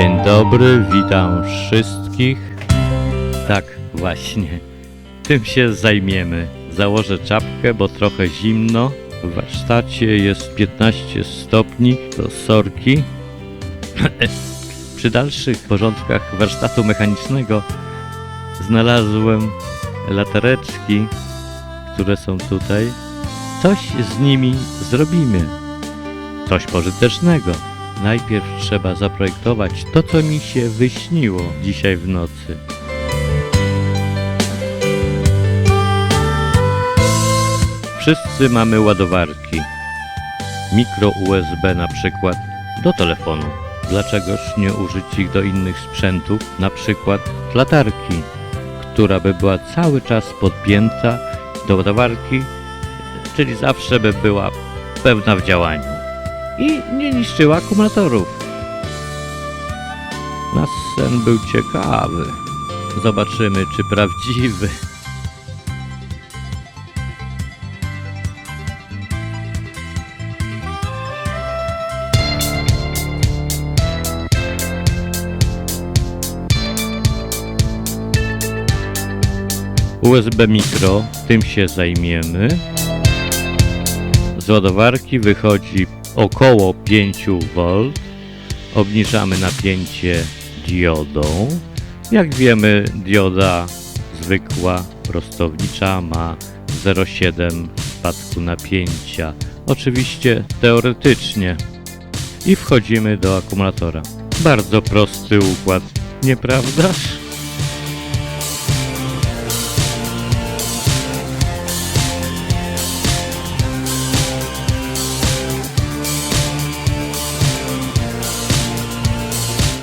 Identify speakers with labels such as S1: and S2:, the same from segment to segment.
S1: Dzień dobry, witam wszystkich. Tak, właśnie. Tym się zajmiemy. Założę czapkę, bo trochę zimno. W warsztacie jest 15 stopni, to sorki. Przy dalszych porządkach warsztatu mechanicznego znalazłem latareczki, które są tutaj. Coś z nimi zrobimy. Coś pożytecznego. Najpierw trzeba zaprojektować to, co mi się wyśniło dzisiaj w nocy. Wszyscy mamy ładowarki. Mikro USB na przykład do telefonu. Dlaczegoż nie użyć ich do innych sprzętów, na przykład latarki, która by była cały czas podpięta do ładowarki, czyli zawsze by była pełna w działaniu i nie niszczyła akumulatorów. Nasz sen był ciekawy. Zobaczymy, czy prawdziwy. USB mikro, tym się zajmiemy. Z ładowarki wychodzi około 5V. Obniżamy napięcie diodą. Jak wiemy, dioda zwykła, prostownicza ma 0,7 spadku napięcia. Oczywiście teoretycznie. I wchodzimy do akumulatora. Bardzo prosty układ, nieprawdaż?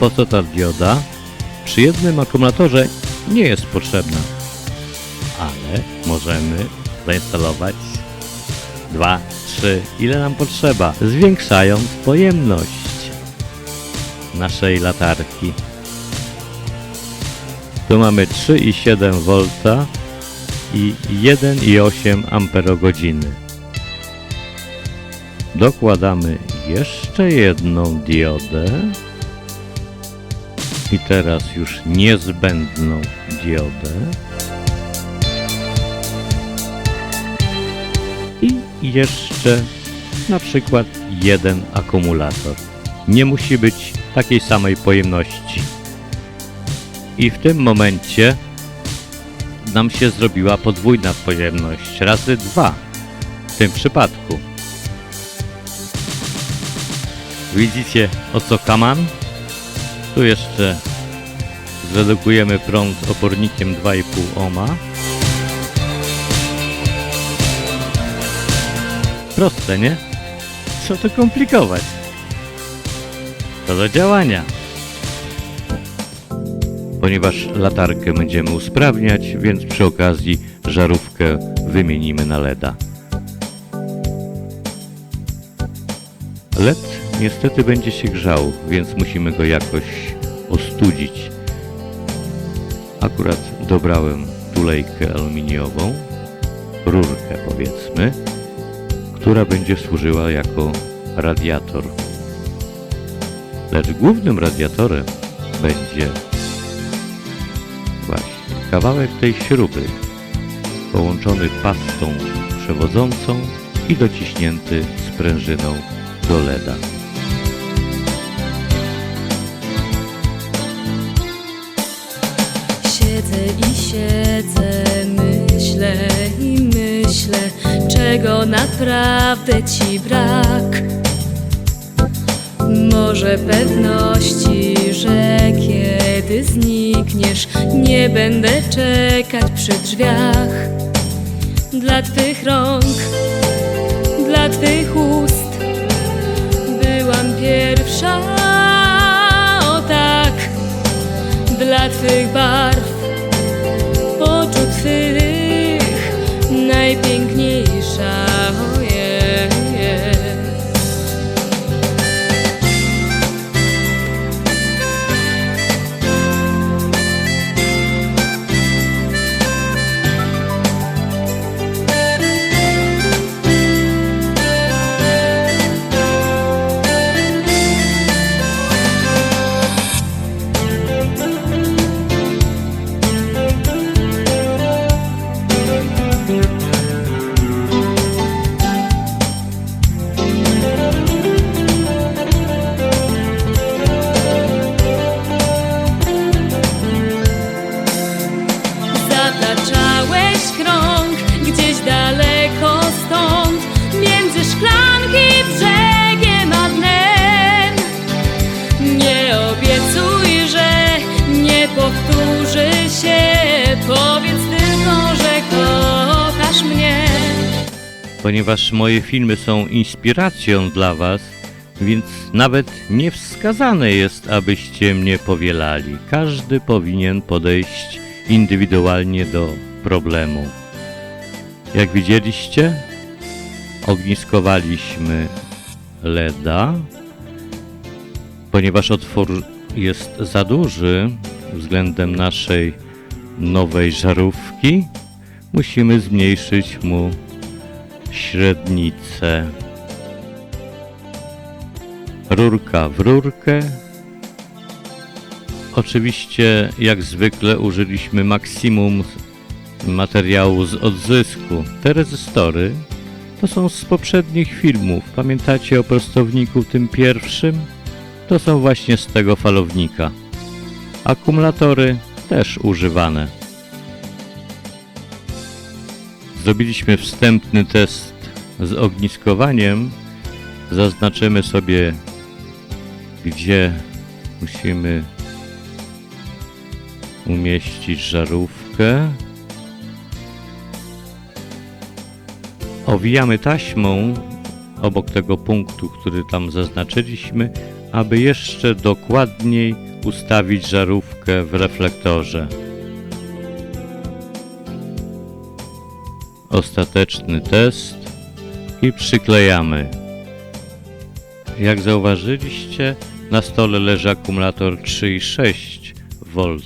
S1: Po co ta dioda? Przy jednym akumulatorze nie jest potrzebna, ale możemy zainstalować dwa, trzy, ile nam potrzeba, zwiększając pojemność naszej latarki. Tu mamy 3,7 V i 1,8 amperogodziny. Dokładamy jeszcze jedną diodę i teraz już niezbędną diodę i jeszcze na przykład jeden akumulator. Nie musi być takiej samej pojemności. I w tym momencie nam się zrobiła podwójna pojemność razy dwa w tym przypadku. Widzicie o co kaman? Tu jeszcze zredukujemy prąd opornikiem 2,5 ohma. Proste, nie? Co to komplikować? To do działania. Ponieważ latarkę będziemy usprawniać, więc przy okazji żarówkę wymienimy na LEDa. LED niestety będzie się grzał, więc musimy go jakoś ostudzić. Akurat dobrałem tulejkę aluminiową, rurkę powiedzmy, która będzie służyła jako radiator. Lecz głównym radiatorem będzie właśnie kawałek tej śruby połączony pastą przewodzącą i dociśnięty sprężyną do LEDa.
S2: Siedzę i siedzę, myślę i myślę, czego naprawdę ci brak. Może pewności, że kiedy znikniesz, nie będę czekać przy drzwiach. Dla twych rąk, dla twych ust, byłam pierwsza, o tak dla Twych barw,
S1: ponieważ moje filmy są inspiracją dla Was, więc nawet niewskazane jest, abyście mnie powielali. Każdy powinien podejść indywidualnie do problemu. Jak widzieliście, ogniskowaliśmy LEDa, ponieważ otwór jest za duży względem naszej nowej żarówki, musimy zmniejszyć mu średnicę. Rurka w rurkę. Oczywiście, jak zwykle, użyliśmy maksimum materiału z odzysku. Te rezystory to są z poprzednich filmów. Pamiętacie o prostowniku tym pierwszym? To są właśnie z tego falownika. Akumulatory też używane. Zrobiliśmy wstępny test z ogniskowaniem. Zaznaczymy sobie, gdzie musimy umieścić żarówkę. Owijamy taśmą obok tego punktu, który tam zaznaczyliśmy, aby jeszcze dokładniej ustawić żarówkę w reflektorze. Ostateczny test i przyklejamy. Jak zauważyliście, na stole leży akumulator 3,6 V,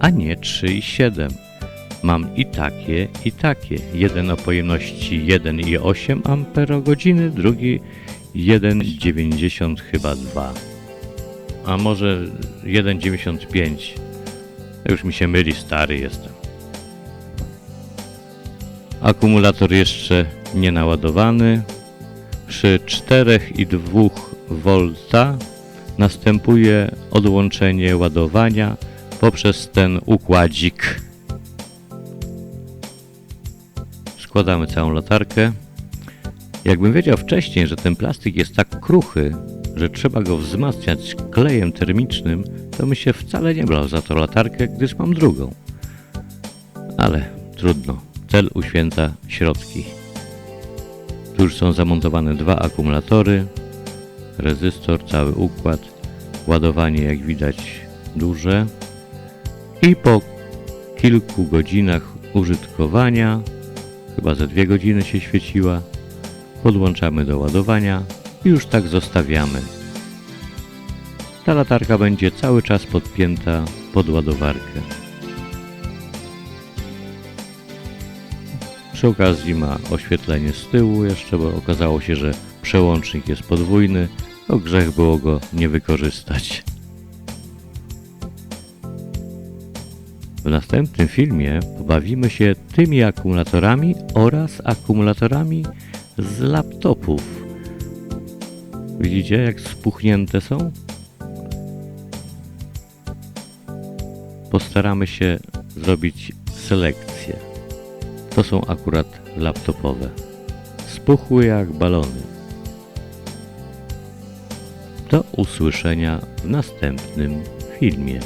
S1: a nie 3,7. Mam i takie, i takie. Jeden o pojemności 1,8 Ah, drugi 1,90 chyba 2. A może 1,95. Już mi się myli, stary jestem. Akumulator jeszcze nie naładowany. Przy 4,2 V następuje odłączenie ładowania poprzez ten układzik. Składamy całą latarkę. Jakbym wiedział wcześniej, że ten plastik jest tak kruchy, że trzeba go wzmacniać klejem termicznym, to mi się wcale nie brał za to latarkę, gdyż mam drugą. Ale trudno. Cel uświęca środki. Tu już są zamontowane dwa akumulatory, rezystor, cały układ, ładowanie jak widać duże i po kilku godzinach użytkowania, chyba za dwie godziny się świeciła, podłączamy do ładowania i już tak zostawiamy. Ta latarka będzie cały czas podpięta pod ładowarkę. Przy okazji ma oświetlenie z tyłu jeszcze, bo okazało się, że przełącznik jest podwójny. To grzech było go nie wykorzystać. W następnym filmie pobawimy się tymi akumulatorami oraz akumulatorami z laptopów. Widzicie jak spuchnięte są? Postaramy się zrobić selekcję. To są akurat laptopowe. Spuchły jak balony. Do usłyszenia w następnym filmie.